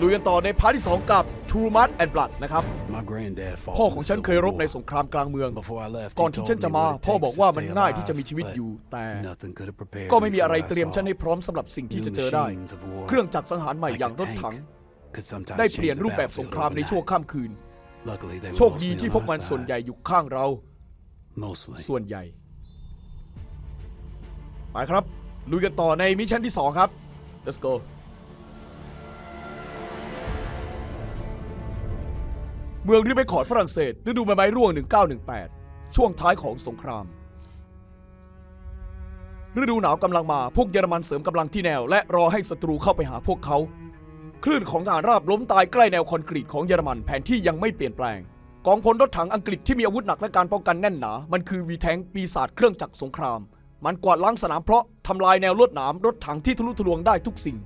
ลุยกันต่อในพาร์ทที่ 2 กับ True Mud and Blood นะครับ My granddad fought พ่อ in ของ the ฉัน Civil เคยรบ War. ในสงครามกลางเมือง Before I left, ก่อน he ที่ told ฉันจะ me มา what it พ่อ takes บอก to ว่ามัน stay ง่ายที่ alive, จะมีชีวิต but อยู่ แต่ nothing could have prepared ก็ me ไม่มี for อะไร what I เตรียม saw. ฉันให้พร้อมสำหรับสิ่งที่ New จะเจอได้ machines of war, เครื่องจักรสังหารใหม่ like อย่าง a รถถัง tank, could sometimes ได้ change เปลี่ยน the รูปแบบสง battlefield ครามใน overnight. ชั่วข้ามคืน Luckily, they โช were คดี mostly ที่ on พวก our มันส่วน side. ใหญ่อยู่ข้างเรา Mostly. ส่วนใหญ่ไปครับลุยกันต่อในมิชชั่นที่ 2 ครับ let's go เมืองริเบคอร์ดฝรั่งเศสฤดูใบไม้ร่วง 1918 ช่วงท้ายของสงคราม ฤดูหนาวกำลังมา พวกเยอรมันเสริมกำลังที่แนว และรอให้ศัตรูเข้าไปหาพวกเขา คลื่นของทหารราบล้มตายใกล้แนวคอนกรีตของเยอรมันแผนที่ยังไม่เปลี่ยนแปลง กองพลรถถังอังกฤษที่มีอาวุธหนักและการป้องกันแน่นหนา มันคือวีแทงปีศาจเครื่องจักรสงคราม มันกวาดล้างสนามเพราะทำลายแนวลวดหนามรถถังที่ทะลุทะลวงได้ทุกสิ่ง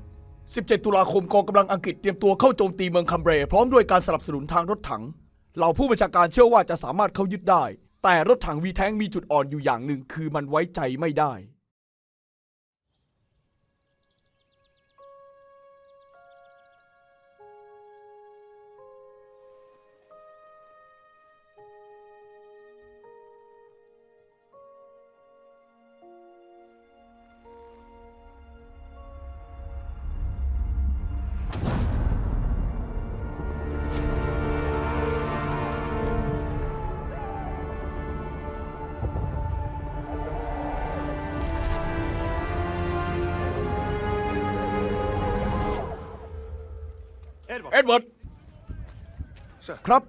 17 ตุลาคมกองกำลังอังกฤษเตรียมตัวเข้าโจมตีเมืองคัมเบร พร้อมด้วยการสนับสนุนทางรถถัง เหล่าผู้บัญชาการเชื่อว่าจะสามารถเข้ายึดได้ แต่รถถังวีแท้งมีจุดอ่อนอยู่อย่างหนึ่งคือมันไว้ใจไม่ได้ เอ็ดเวิร์ดครับ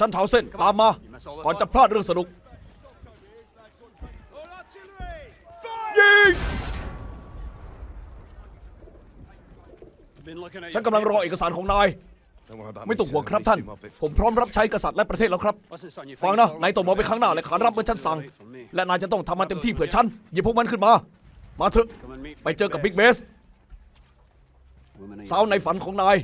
ฉันเท้าเส้นตามมา ก่อนจะพลาดเรื่องสนุก ยิง ฉันกำลังรอเอกสารของนาย ไม่ต้องห่วงครับท่าน ผมพร้อมรับใช้กษัตริย์และประเทศแล้วครับ ฟังนะ นายต้องมองไปข้างหน้าและขานรับเมื่อฉันสั่ง และนายจะต้องทำมันเต็มที่เผื่อฉันหยิบพวกมันขึ้นมา มาเถอะ ไปเจอกับบิ๊กเบส สาวในฝันของนาย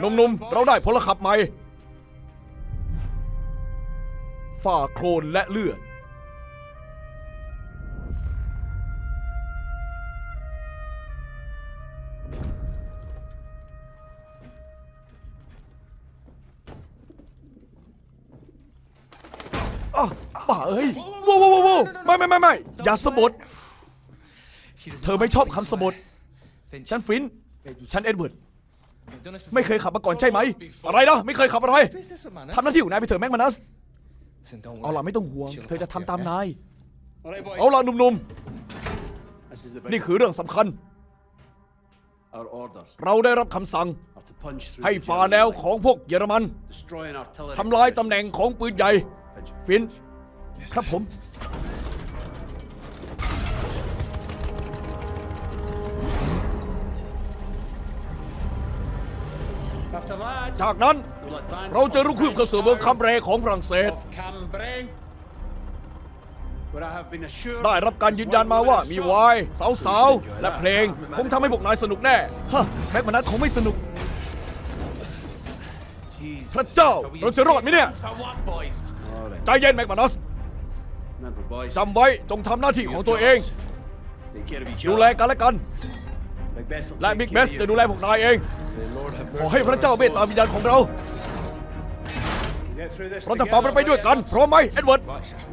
หนุ่มๆ เราได้พลขับใหม่ ฝ่าโคลนและเลือด ไม่ไม่ไม่ไม่อย่าสะบดเธอไม่ชอบคำสะบดฉันฟิน ฉันเอ็ดเวิร์ด ไม่เคยขับมาก่อนใช่ไหม อะไรนะไม่เคยขับอะไรทำหน้าที่ของนายไปเถอะแม็กมานัส เอาล่ะไม่ต้องห่วง เธอจะทำตามนาย เอาล่ะหนุ่มๆ นี่คือเรื่องสำคัญ เราได้รับคำสั่ง ให้ฝ่าแนวของพวกเยอรมันทำลายตำแหน่งของปืนใหญ่ ฟิน ครับผม จากนั้นเราจะรุกคืบเข้าสู่เมืองคัมเบรของฝรั่งเศส ได้รับการยืนยันมาว่ามีไวน์สาวๆ และเพลง คงทำให้พวกนายสนุกแน่ ฮะ แม็กมานัทคงไม่สนุก พระเจ้า เราจะรอดไหมเนี่ย ใจเย็นแม็กมานัสจำไว้จงทำหน้าที่ของตัวเอง ดูแลกันและกัน และบิ๊กเบสจะดูแลพวกนายเอง ขอให้พระเจ้าเมตตาวิญญาณของเรา เราจะฝ่ามันไปด้วยกัน พร้อมไหมเอ็ดเวิร์ด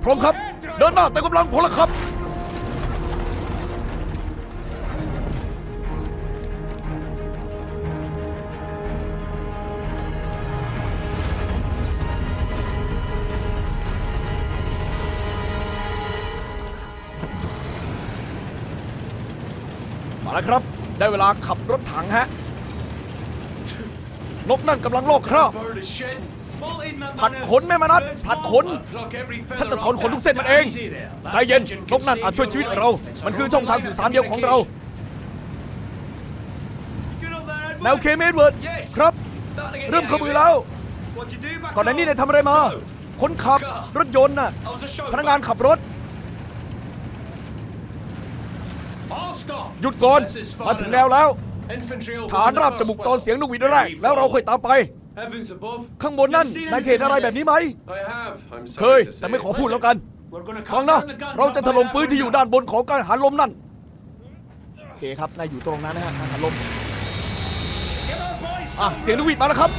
พร้อมครับ เดินหน้าแต่กำลังพลครับมาแล้วครับ ได้เวลาขับรถถังฮะ นกนั่นกำลังโลกคราบผัดขนแม่มนัดผัดขน ฉันจะถอนขนทุกเส้นมันเอง ใจเย็น นกนั่นอาจช่วยชีวิตเรา มันคือช่องทางสื่อสารเดียวของเรา แนวเคมเอ็ดเวิร์ดครับ เริ่มขมือแล้ว ก่อนหน้านี้นายทำอะไรมา คนขับ รถยนต์น่ะ พนักงานขับรถ หยุดก่อน มาถึงแนวแล้ว ฐานราบจะบุกตอนเสียงนกหวีดแรกแล้วเราค่อยตามไป Heavens above. ข้างบนนั่น You've seen นายเห็นอะไรแบบนี้ไหม I have. I'm เค sorry ย to say. แต่ไม่ขอพูดแล้วกัน We're gonna ฟัง cut นะ down the guns เราจะ up ถ by ล่ม that ปืนที่อยู่ window. ด้านบนของกังหันลมนั่นโอเคครับ นายอยู่ตรงนั้นนะฮะกังหันลม Get on, boys. อะเสียงนกหวีดมาแล้วครับ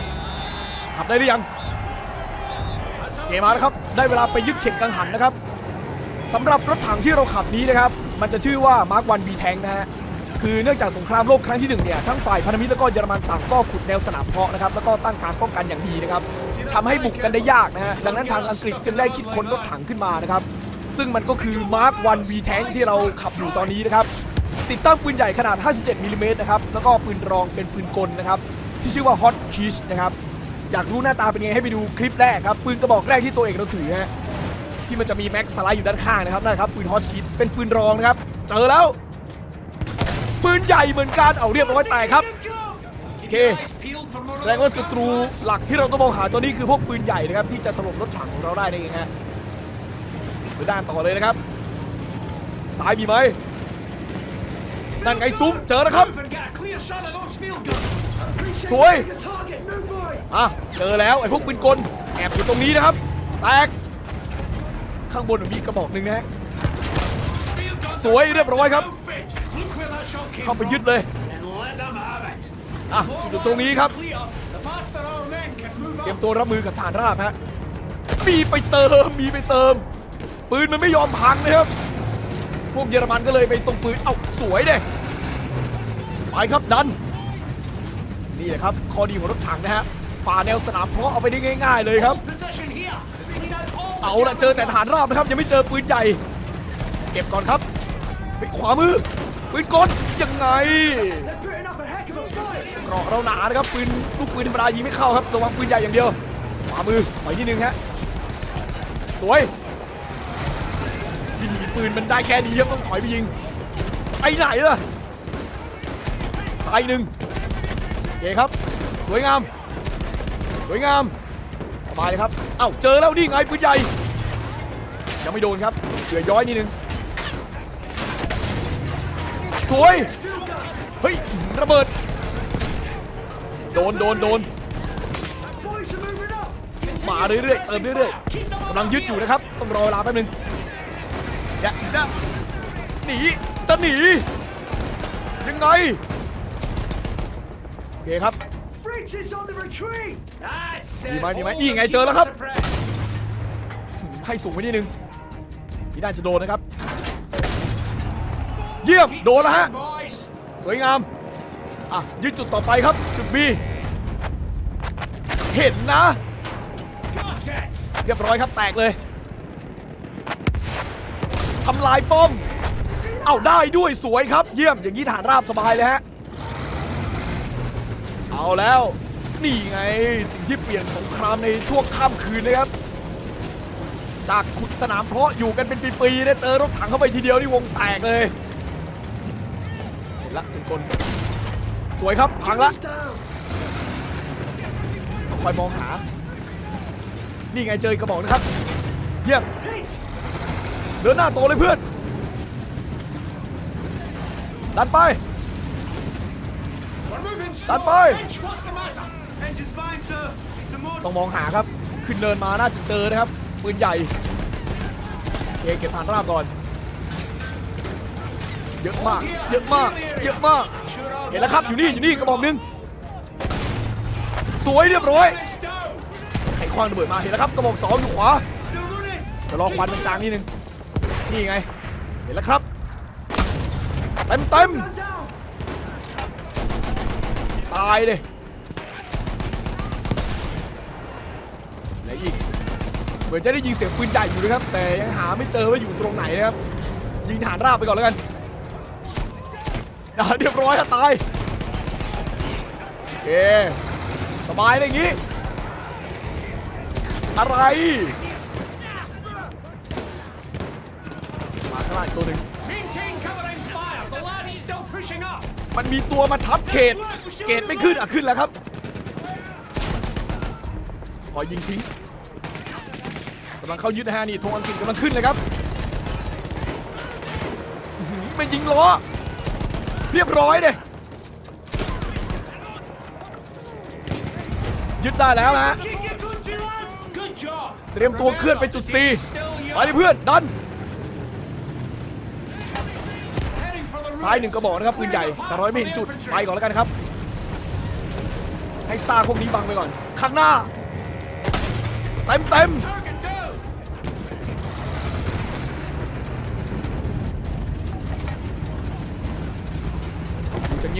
ขับได้หรือยังโอเคมาแล้วครับ ได้เวลาไปยึดเข็มกังหันนะครับสำหรับรถถังที่เราขับนี้นะครับ มันจะชื่อว่า Mark 1 B Tank นะฮะ คือเนื่องจากสงครามโลกครั้งที่หนึ่งเนี่ยทั้งฝ่ายพันธมิตรแล้วก็เยอรมันต่างก็ขุดแนวสนามเพาะนะครับแล้วก็ตั้งการป้องกันอย่างดีนะครับทำให้บุกกันได้ยากนะฮะดังนั้นทางอังกฤษจึงได้คิดค้นรถถังขึ้นมานะครับซึ่งมันก็คือ Mark 1 V Tank ที่เราขับอยู่ตอนนี้นะครับติดตั้งปืนใหญ่ขนาด 57มิลลิเมตรนะครับแล้วก็ปืนรองเป็นปืนกลนะครับที่ชื่อว่า Hot Kiss นะครับอยากรู้หน้าตาเป็นไงให้ไปดูคลิปแรกครับปืนกระบอกแรกที่ตัวเอกเราถือฮะที่มันจะมีแม็กสไลด์อยู่ด้านข้างนะครับนั่นครับปืนฮอสคิดเป็นปืนรองนะครับเจอแล้ว ปืนใหญ่เหมือนกันเอาเรียบร้อยแตกครับโอเคแสดงว่าศัตรูหลักที่เราต้องมองหาตัวนี้คือพวกปืนใหญ่นะครับ ที่จะถล่มรถถังของเราได้นั่นเองฮะไปด้านต่อเลยนะครับซ้ายมีไหมนั่นไงซุ้มเจอแล้วครับ สวยอะเจอแล้วไอ้พวกปืนกลแอบอยู่ตรงนี้นะครับแตกข้างบนมีกระบอกหนึ่งนะสวยเรียบร้อยครับ เข้าไปยึดเลยอะจุดตรงนี้ครับเตรียมตัวรับมือกับฐานราบฮะมีไปเติมมีไปเติม ปืนมันไม่ยอมพังนะครับ พวกเยอรมันก็เลยไปตรงปืนเอ้าสวยเด้ไปครับดัน นี่แหละครับข้อดีของรถถังนะฮะฝ่าแนวสนามเพราะเอาไปได้ง่าย ๆ เลยครับ เอาละเจอแต่ฐานราบนะครับยังไม่เจอปืนใหญ่ เก็บก่อนครับไปขวามือ ปืนกลยังไงกราะเราหนานะครับปืนลูกปืนธรรมดายิงไม่เข้าครับระวังปืนใหญ่อย่างเดียวขวามือไปนิดนึงฮะสวยวิธีปืนมันได้แค่นี้ครับต้องถอยไปยิงไปไหนล่ะตายหนึ่งโอเคครับ สวยงามสวยงามสบายเลยครับเอ้าเจอแล้วนี่ไงปืนใหญ่ยังไม่โดนครับเหลือย้อยนิดนึง สวย เฮ้ย ระเบิด โดน โดน โดน มาเรื่อยๆ เติมเรื่อยๆกำลังยึดอยู่นะครับ ต้องรอเวลาแป๊บนึงอย่าอย่าหนี จะหนี ยังไง โอเคครับมีไหมมีไหมนี่ไงเจอแล้วครับ ให้สูงไปนิดนึงพี่ด้านจะโดนนะครับ เยี่ยม โดนแล้วฮะ สวยงาม อะ ยึดจุดต่อไปครับ จุด B เห็นนะ เรียบร้อยครับ แตกเลยทำลายป้อม เอาได้ด้วยสวยครับ เยี่ยม อย่างนี้ฐานราบสบายเลยฮะ เอาแล้ว นี่ไงสิ่งที่เปลี่ยนสงครามในช่วงข้ามคืนนะครับ จากขุดสนามเพาะอยู่กันเป็นปีๆนะเจอรถถังเข้าไปทีเดียวนี่วงแตกเลย ห็นละเป็นกลสวยครับพังละต้องคอยมองหา นี่ไงเจอกกระบอกนะครับ เยี่ยมเดินหน้าโตเลยเพื่อน ดันไป ดันไป ต้องมองหาครับ ขึ้นเนินมาน่าจะเจอนะครับ ปืนใหญ่ โอเคเก็บฐานราบก่อน เยอะมาก เยอะมาก เยอะมาก เห็นแล้วครับ อยู่นี่ อยู่นี่ กระบอกนึง สวยเรียบร้อย ไขควางระเบิดมา เห็นแล้วครับ กระบอกสองอยู่ขวาจะรอควันจางนิดนึง นี่ไง เห็นแล้วครับ เต็มเต็มตายเลยไหนอีก เหมือนจะได้ยิงเสียงปืนใหญ่อยู่นะครับ แต่ยังหาไม่เจอว่าอยู่ตรงไหนนะครับ ยิงฐานราบไปก่อนแล้วกัน อ่าเรียบร้อยอะตายโอเคสบายเลยอย่างงี้ อะไรมาข้างล่างอีกตัวหนึ่งมันมีตัวมาทับเขตเกตไม่ขึ้นอะขึ้นแล้วครับ ขอยิงทิ้งกำลังเข้ายึดนะฮะนี่ธงอังกฤษกำลังขึ้นเลยครับอื้อหือเป็นยิงล้อ เรียบร้อยเลยยึดได้แล้วนะฮะเตรียมตัวเคลื่อนไปจุด C ไปเพื่อนดันซ้ายหนึ่งกระบอกนะครับปืนใหญ่แต่ร้อยไม่เห็นจุดไปก่อนแล้วกันครับ ให้ซากพวกนี้บังไปก่อน ข้างหน้า เต็มเต็ม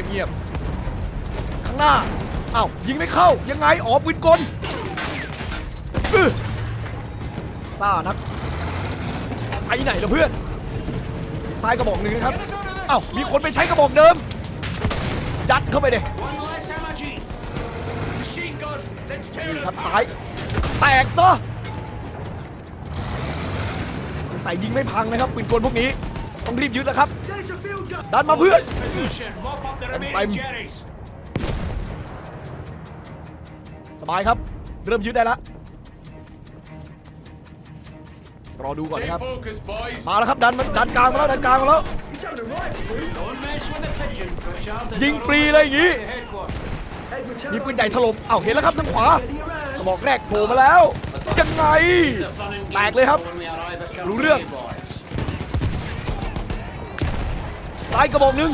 เงียบๆข้างหน้าอ้าวยิงไม่เข้ายังไงอ๋อปืนกลซ่านักไปไหนล่ะเพื่อนซ้ายกระบอกหนึ่งนะครับอ้าวมีคนไปใช้กระบอกเดิมยัดเข้าไปเด One less MG. Machine gun. Let's tear นี่ it ครับซ้ายแตกซะสงสัยยิงไม่พังนะครับปืนกลพวกนี้ต้องรีบยึดแล้วครับ ดันมาเพื่อน Position. Mop up the remaining time. Jerry's. สบายครับ เริ่มยึดได้แล้วรอดูก่อน Stay นะครับ focused, boys. มาแล้วครับดันมาดันกลางมาแล้วดันกลางมาแล้ว Don't mess with the pigeon. for a job that's ยิง not ฟรีเลยอย่างนี้ to headquarters. มีปืนใหญ่ถล่มอ้าวเห็นแล้วครับทางขวากระบอกแรกโผล่มาแล้ว ยังไง แตกเลยครับ รู้เรื่อง ซ้ายกระบอกหนึ่ง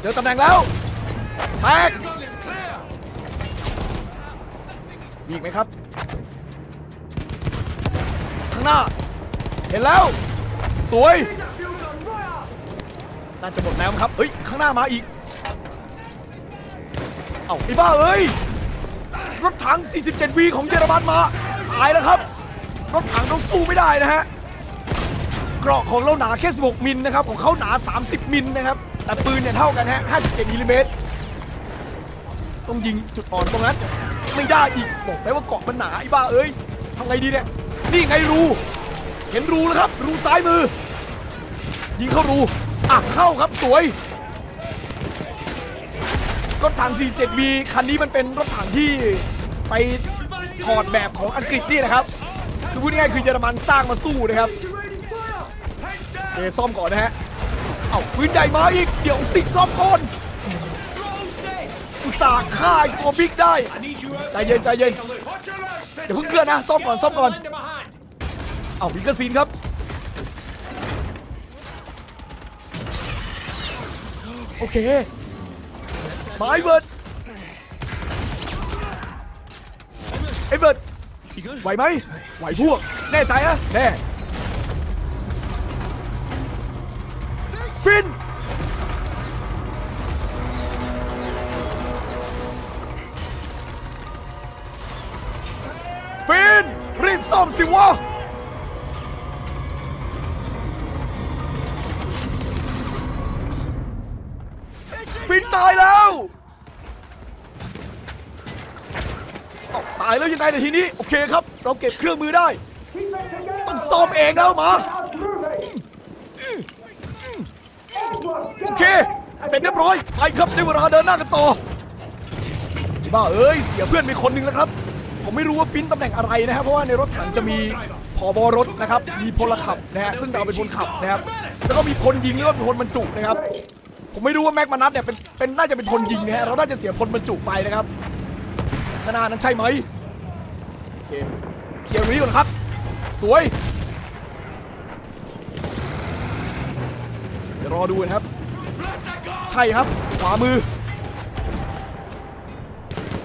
เจอตำแหน่งแล้วแตกมีอีกไหมครับ ข้างหน้า เห็นแล้ว สวยน่าจะหมดแล้วครับเฮ้ยข้างหน้ามาอีก เอ้าไอ้บ้าเอ้ยรถถัง 47V ของเยอรมันมาตายแล้วครับ รถถังเราสู้ไม่ได้นะฮะ เกราะของเราหนาแค่ 16 มิลนะครับ ของเขาหนา 30 มิลนะครับ แต่ปืนเนี่ยเท่ากันฮะ 57มิลลิเมตร ต้องยิงจุดอ่อนตรงนั้น ไม่ได้อีก บอกไปว่าเกาะมันหนาไอ้บ้าเอ้ยทำไงดีเนี่ย นี่ไงรู เห็นรูแล้วครับ รูซ้ายมือ ยิงเข้ารู อะเข้าครับสวย รถถัง 47V คันนี้มันเป็นรถถังที่ไปถอดแบบของอังกฤษนี่นะครับคือพูดง่ายๆคือเยอรมันสร้างมาสู้นะครับ เดยวซ่อมก่อนนะฮะ เอาปืนใหญ่มาอีก เดี๋ยวสิซ่อมก่อนอุตส่าห์ฆ่าไอ้ตัวบิ๊กได้ ใจเย็นใจเย็นอย่าเพิ่งเคลื่อนนะ ซ่อมก่อนซ่อมก่อน เอาวิกซีนครับ โอเคมาไอ้เบิร์ดไอ้เบิร์ดไหวไหมไหวพวก แน่ใจนะแน่ ฟิน ฟิน รีบซ่อมสิวะ ฟินตายแล้วตายแล้วยังไงในทีนี้ โอเคครับ เราเก็บเครื่องมือได้ ต้องซ่อมเองแล้วมา โอ เคเสร็จเรียบร้อย ไปครับได้เวลาเดินหน้ากันต่อบ้าเอ้ย เสียเพื่อนไปคนหนึ่งแล้วครับ ผมไม่รู้ว่าฟินตำแหน่งอะไรนะครับ เพราะว่าในรถถังจะมีผอบอรถนะครับ มีพลขับนะฮะ ซึ่งเราเป็นคนขับนะครับ แล้วก็มีพลยิงหรือว่าเป็นพลบรรจุนะครับ ผมไม่รู้ว่าแม็กมานัทเนี่ยเป็นเป็นน่าจะเป็นพลยิงนะฮะ เราน่าจะเสียพลบรรจุไปนะครับขนาดนั้นใช่ไหมโอเคเคลียร์รงนี้ก่อนครับ สวย เดี๋ยวรอดูนะครับ that gun. ใช่ครับ ขวามือ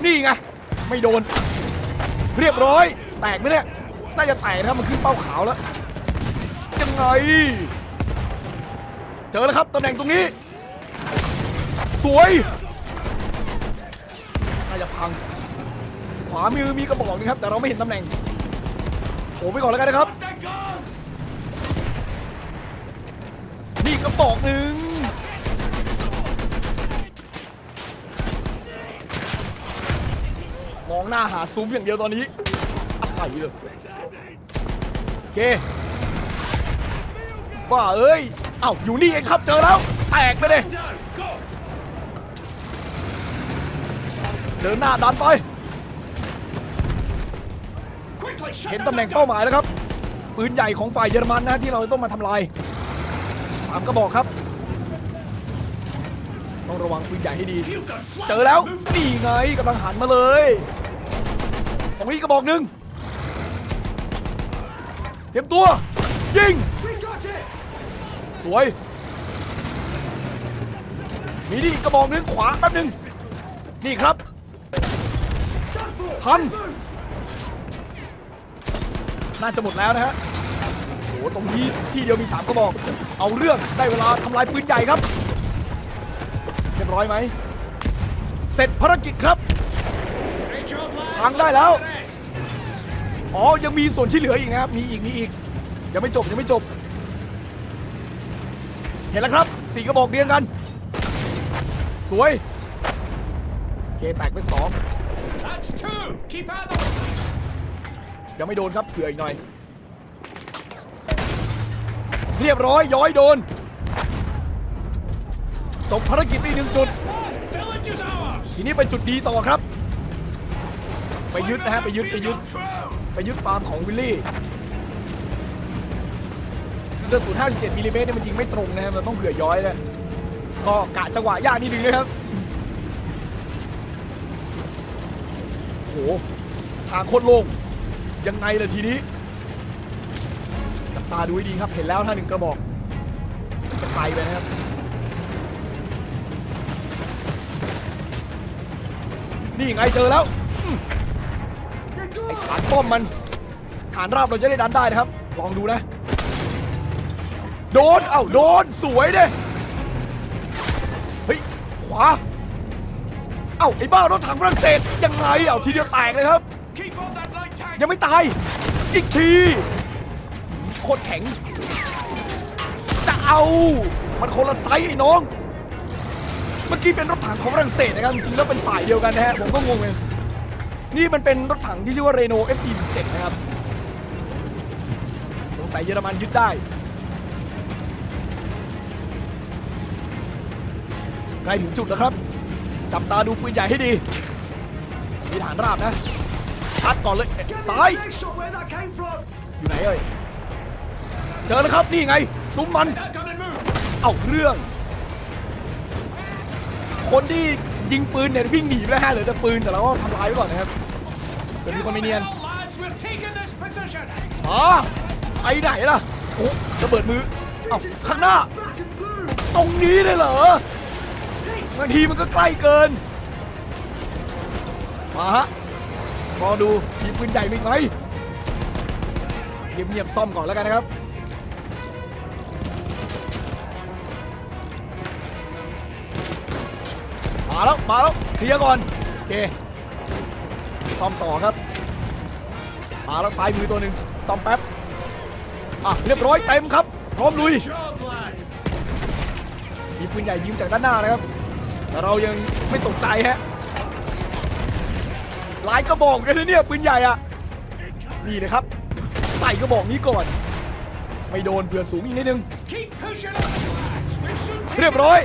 นี่ไง ไม่โดน เรียบร้อย แตกไหมเนี่ย น่าจะแตกนะครับมันขึ้นเป้าขาวแล้ว ยังไง เจอแล้วครับตำแหน่งตรงนี้ สวย น่าจะพัง ขวามือมีกระบอกนึงครับ แต่เราไม่เห็นตำแหน่งโถไปก่อนแล้วกันนะครับ นี่กระบอกหนึ่ง มองหน้าหาซุ้มอย่างเดียวตอนนี้อะไรเลยโอเคบ้าเอ้ยเอ้าอยู่นี่เองครับเจอแล้ว แตกไปเลยเดินหน้าดันไป เห็นตำแหน่งเป้าหมายแล้วครับ ปืนใหญ่ของฝ่ายเยอรมันนะที่เราต้องมาทำลายสามกระบอกครับ ต้องระวังปืนใหญ่ให้ดี เจอแล้ว นี่ไงกำลังหันมาเลย ตรงนี้กระบอกหนึ่งเตรียมตัว ยิง สวย มีนี่กระบอกหนึ่งขวาแป๊บหนึ่งนี่ครับพันน่าจะหมดแล้วนะฮะโอ้ตรงนี้ที่เดียวมีสามกระบอก เอาเรื่องได้เวลาทำลายปืนใหญ่ครับ เรียบร้อยไหม เสร็จภารกิจครับ พังได้แล้ว อ๋อ ยังมีส่วนที่เหลืออีกนะครับ มีอีก มีอีก ยังไม่จบ ยังไม่จบ เห็นแล้วครับ สี่กระบอกเรียงกัน สวยโอเคแตกไปสอง That's two! Keep at them! ยังไม่โดนครับ เผื่ออีกหน่อย เรียบร้อย ย้อยโดน จบภารกิจไปอีกหนึ่งจุด That village is ours! ทีนี้ไปจุดดีต่อครับ ไปยึดนะฮะไปยึดไปยึดไปยึดฟาร์มของวิลลี่กระสุน57มิลลิเมตรเนี่ยมันยิงไม่ตรงนะครับเราต้องเผื่อย้อยนะก็กะจังหวะยากนิดนึงนะครับโหทางโคตรโล่งยังไงล่ะทีนี้จับตาดูให้ดีครับเห็นแล้วถ้าหนึ่งกระบอกจะไปไปนะครับนี่ไงเจอแล้ว ไอ้ฐานป้อมมันฐานราบเราจะได้ดันได้นะครับ ลองดูนะ โดน เอ้าโดน สวยเด้เฮ้ย ขวา เอ้าไอ้บ้ารถถังฝรั่งเศสยังไง เอ้าทีเดียวแตกเลยครับ ยังไม่ตาย อีกทีโคตรแข็ง จะเอา มันคนละไซส์ไอ้น้อง เมื่อกี้เป็นรถถังของฝรั่งเศสนะครับ จริงแล้วเป็นฝ่ายเดียวกันนะฮะ ผมก็งงเลย นี่มันเป็นรถถังที่ชื่อว่าเรโน FT17 นะครับ สงสัยเยอรมันยึดได้ใกล้ถึงจุดแล้วครับ จับตาดูปืนใหญ่ให้ดีมีฐานราบนะชัดก่อนเลยซ้าย อยู่ไหนเอ่ย เจอแล้วครับนี่ไง ซุ้มมัน เอาเรื่อง คนที่ ยิงปืนเนี่ยวิ่งหนีไปแล้วฮะเหลือแต่ปืนแต่เราก็ทำลายไว้ก่อนนะครับเดี๋ยวมีคนไม่เนียนอ๋อไปไหนล่ะโอ้ระเบิดมือเอ้าข้างหน้า ตรงนี้เลยเหรอบางทีมันก็ใกล้เกินมาฮะรอดูมีปืนใหญ่มีอีกไหมเงียบๆซ่อมก่อนแล้วกันนะครับ มาแล้ว มาแล้วเคลียร์ก่อน โอเค ซ่อมต่อครับ มาแล้วซ้ายมือตัวหนึ่งซ่อมแป๊บ อะ เรียบร้อยเต็มครับ พร้อมลุย มีปืนใหญ่ยิงจากด้านหน้านะครับ แต่เรายังไม่สนใจฮะหลายกระบอกกันนะเนี่ยปืนใหญ่อะนี่นะครับ ใส่กระบอกนี้ก่อน ไม่โดนเผื่อสูงอีกนิดนึง เรียบร้อย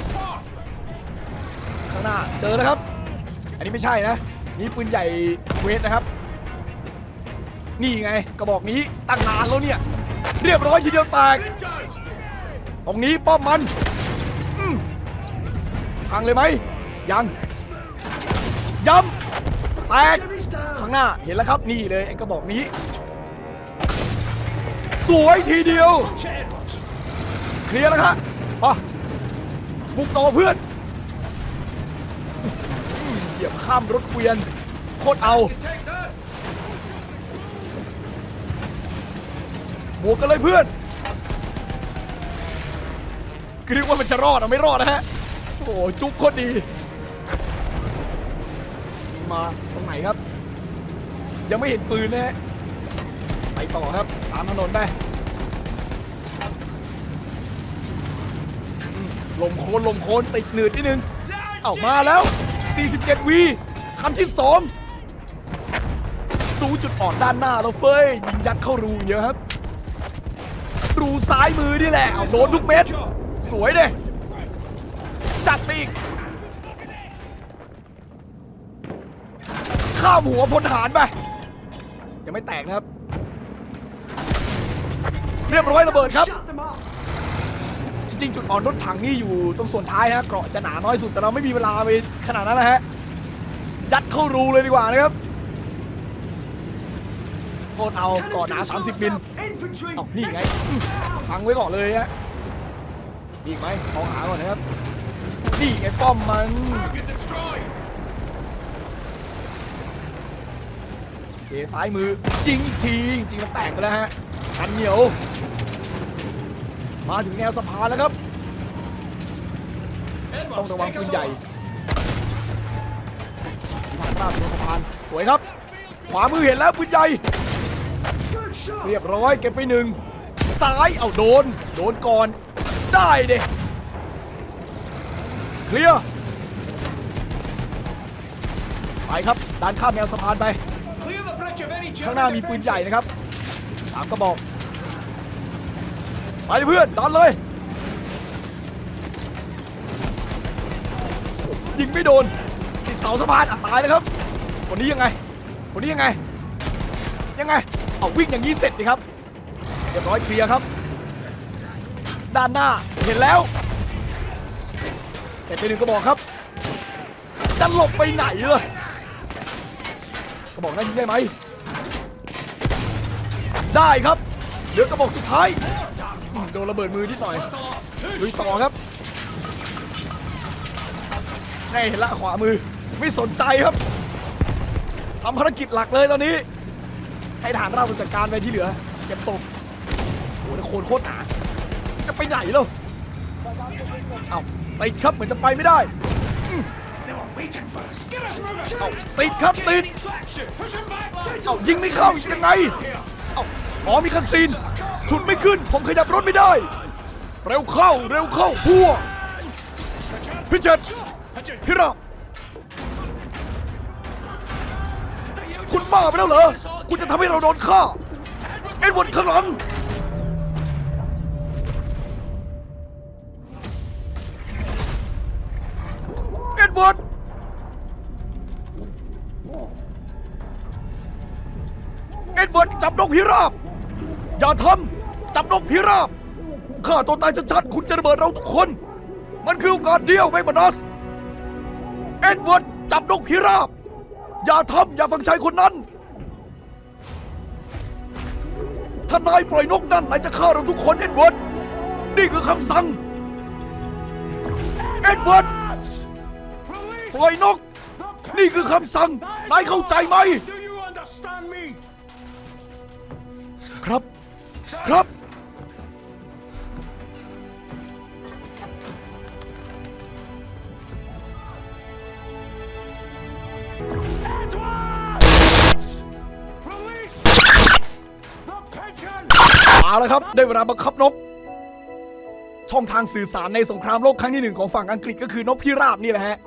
างหน้า เจอแล้วครับ อันนี้ไม่ใช่นะ นี่ปืนใหญ่เวทนะครับ นี่ไงกระบอกนี้ตั้งนานแล้วเนี่ย เรียบร้อยทีเดียวแตก ตรงนี้ป้อมมันพังเลยไหม ยัง ย้ำแตก ข้างหน้าเห็นแล้วครับ นี่เลยไอ้กระบอกนี้ สวยทีเดียว เคลียร์แล้วครับมาบุกต่อเพื่อน ยียบข้ามรถเกวียนโคตรเอาบวกกันเลยเพื่อนคิดว่ามันจะรอดอะไม่รอดนะฮะ โอ้โหจุ๊บโคตรดี มาตรงไหนครับ ยังไม่เห็นปืนนะฮะ ไปต่อครับ ตามถนนไปลมโคลนลมโคลนติดหนืดนิดนึง เอ้ามาแล้ว 47 วีคันที่2ดูจุดอ่อนด้านหน้าเราเฟ้ย ยิงยัดเข้ารูอย่างเดียวครับ รูซ้ายมือนี่แหละเอาโดนทุกเม็ด สวยเด้จัดไปอีก ข้ามหัวพลหารไป ยังไม่แตกนะครับ เรียบร้อยระเบิดครับ จริงจุดอ่อนรถถังนี่อยู่ตรงส่วนท้ายนะเกราะจะหนาน้อยสุดแต่เราไม่มีเวลาไปขนาดนั้นนะฮะยัดเข้ารูเลยดีกว่านะครับโทษเอาก่อนหนา 30มิลเอานี่ไงพังไว้ก่อนเลยฮะมีอีกไหมมองหาก่อนนะครับนี่ไงป้อมมันเทซ้ายมือยิงอีกทีจริงมันแตกไปแล้วฮะกันเหนียว มาถึงแนวสะพานแล้วครับ ต้อง Edwards, ระวัง take ปื us นใหญ่ on. ทางราบบนสะพานสวยครับ ขวามือเห็นแล้วปืนใหญ่ Good shot! เรียบร้อยเก็บไปหนึ่งซ้ายเอาโดน โดนก่อนได้เด็เคลียร์ไปครับดันข้ามแนวสะพานไป Clear the bridge of any ข้าง German หน้ามีปืนใหญ่ defenses. นะครับสามกระบอก ไปเพื่อนดันเลย ยิงไม่โดน ติดเสาสะพานอะตายเลยครับ คนนี้ยังไง คนนี้ยังไง ยังไง เอาวิ่งอย่างนี้เสร็จดีครับ เรียบร้อยเคลียร์ครับ ด้านหน้าเห็นแล้วแต่ไปหนึ่งกระบอกครับ จะหลบไปไหนเลยกระบอกนั้นยิงได้ไหม ได้ครับ เหลือกระบอกสุดท้าย โดนระเบิดมือนิดหน่อยลุยต่อครับนี่เห็นละขวามือไม่สนใจครับทำภารกิจหลักเลยตอนนี้ให้ทหารราบจัดการไปที่เหลือเก็บตกโอ้โหโคนโคตรหนาจะไปไหนเล่าเอ้าติดครับเหมือนจะไปไม่ได้ They were waiting for us. Get us moving! เอ้าติดครับติด Traction! Push him back, lads! เอ้ายิงไม่เข้ายังไงเอ้า อ๋อมีคันซีนฉุดไม่ขึ้น ผมขยับรถไม่ได้ เร็วเข้า เร็วเข้าพัวพิเชษพิราบคุณบ้าไปแล้วเหรอ คุณจะทำให้เราโดนฆ่า เอ็ดเวิร์ดข้างหลังเอ็ดเวิร์ดเอ็ดเวิร์ดจับนกพิราบ อย่าทำจับนกพิราบฆ่าตัวตายชัดๆคุณจะระเบิดเราทุกคน มันคือโอกาสเดียวแมกมานัส เอ็ดเวิร์ดจับนกพิราบ อย่าทำอย่าฟังชายคนนั้นถ้านายปล่อยนกนั่นนายจะฆ่าเราทุกคนเอ็ดเวิร์ดนี่คือคำสั่ง เอ็ดเวิร์ดปล่อยนก นี่คือคำสั่งนายเข้าใจไหม Do you understand me? ครับ ครับ มาแล้วครับ ได้เวลาบังคับนก ช่องทางสื่อสารในสงครามโลกครั้งที่หนึ่งของฝั่งอังกฤษก็คือนกพิราบนี่แหละฮะ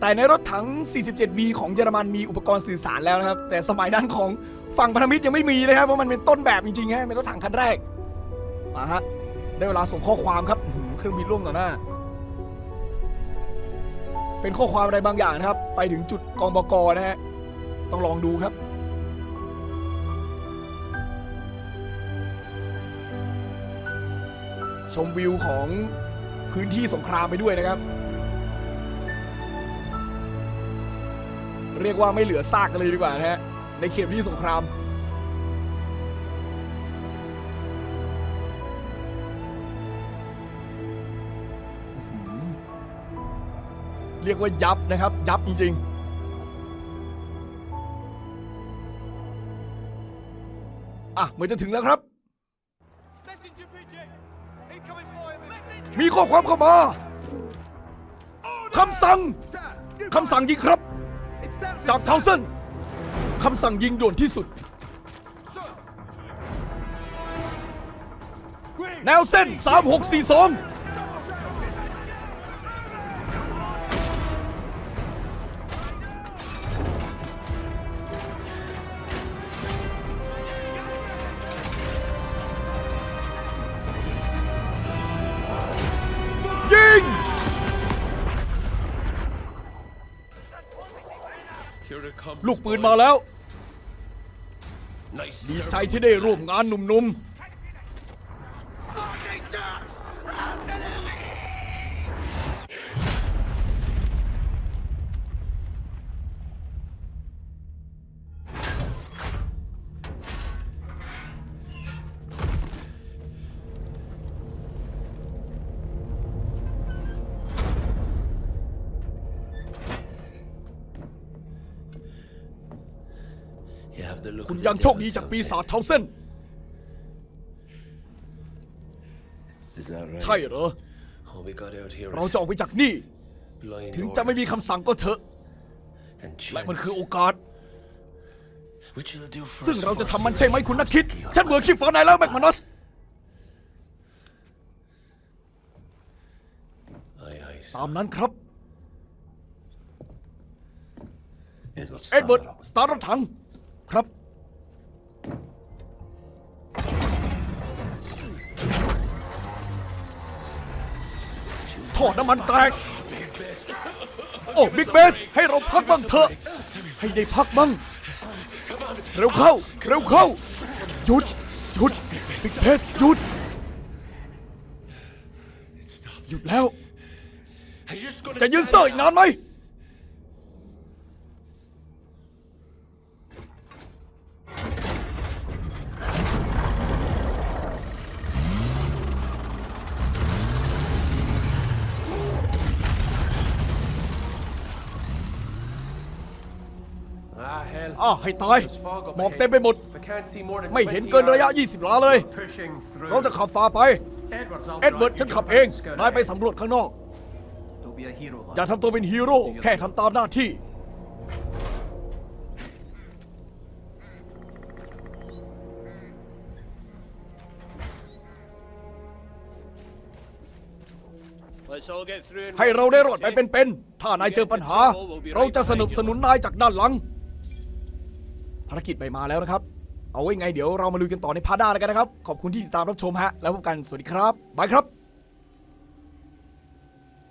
แต่ในรถถัง 47V ของเยอรมันมีอุปกรณ์สื่อสารแล้วนะครับ แต่สมัยนั้นของ ฝั่งพันธมิตรยังไม่มีนะครับเพราะมันเป็นต้นแบบจริงๆฮะเป็นรถถังคันแรกมาฮะได้เวลาส่งข้อความครับเครื่องบินล่วงต่อหน้า เป็นข้อความอะไรบางอย่างนะครับ ไปถึงจุดกองบกนะฮะต้องลองดูครับชมวิวของพื้นที่สงครามไปด้วยนะครับ เรียกว่าไม่เหลือซากกันเลยดีกว่านะฮะ ในเขตที่สงคราม เรียกว่ายับนะครับ ยับจริง ๆอะเหมือนจะถึงแล้วครับ มีข้อความเข้ามาคำสั่งคำสั่งยิงครับ จากทาเซน คำสั่งยิงด่วนที่สุด แนวเส้น 3642ยิง Here it comes. ลูกปืนมาแล้ว Nice. ดีใจที่ได้ร่วมงานหนุ่ม have the look คุณ of the ยังโชค devil, ดีจาก don't ปี you? ศาจเทาเส้น Is that right? ใช่เหรอ All we got out here เรา is จะออกไปจากนี่ blind ถึงจะไม่มี orders คำสั่งก็เถอะ and และมัน chance. คือโอกาส Which you'll do first ซึ่งเราจะ for ทำมันใช่ไหมคุณนักคิด Saki, ฉันเบื่อขี้ฟ้านายแล้วแม็กมานัส Aye, aye, sir. ตามนั้นครับ Edward, เอ็ดเวิร์ด start up. สตาร์ทรถถัง ครับ ทอดน้ำมันแตก โอ้บิ๊กเบส ให้เราพักบ้างเถอะ ให้ได้พักบ้าง เร็วเข้า เร็วเข้า หยุด หยุด บิ๊กเบส หยุด หยุดแล้ว จะยืนเซ่ออีกนานไหม อ้าวให้ตาย There's fog up หมอก ahead. เต็มไปหมด I can't see more than ไม่เห็น20เกินระยะ yards. 20หลาเลย Pushing through. เราจะขับฝ่าไป Edwards, I'll เอ็ดเวิร์ด drive ฉัน you. ขับเอง Scout นายไป ahead. สำรวจข้างนอก Don't be a hero, lad. อย่าทำตัวเป็นฮีโร่ แค่ทำตามหน้าที่ ให้เราได้รอดไปเป็นๆ ถ้านายเจอปัญหา เราจะสนับสนุนนายจากด้านหลังภารกิจไปมาแล้วนะครับ เอาไว้ไงเดี๋ยวเรามาลุยกันต่อในพาร์ทหน้าแล้วกันนะครับ ขอบคุณที่ติดตามรับชมฮะ แล้วพบกันสวัสดีครับบายครับ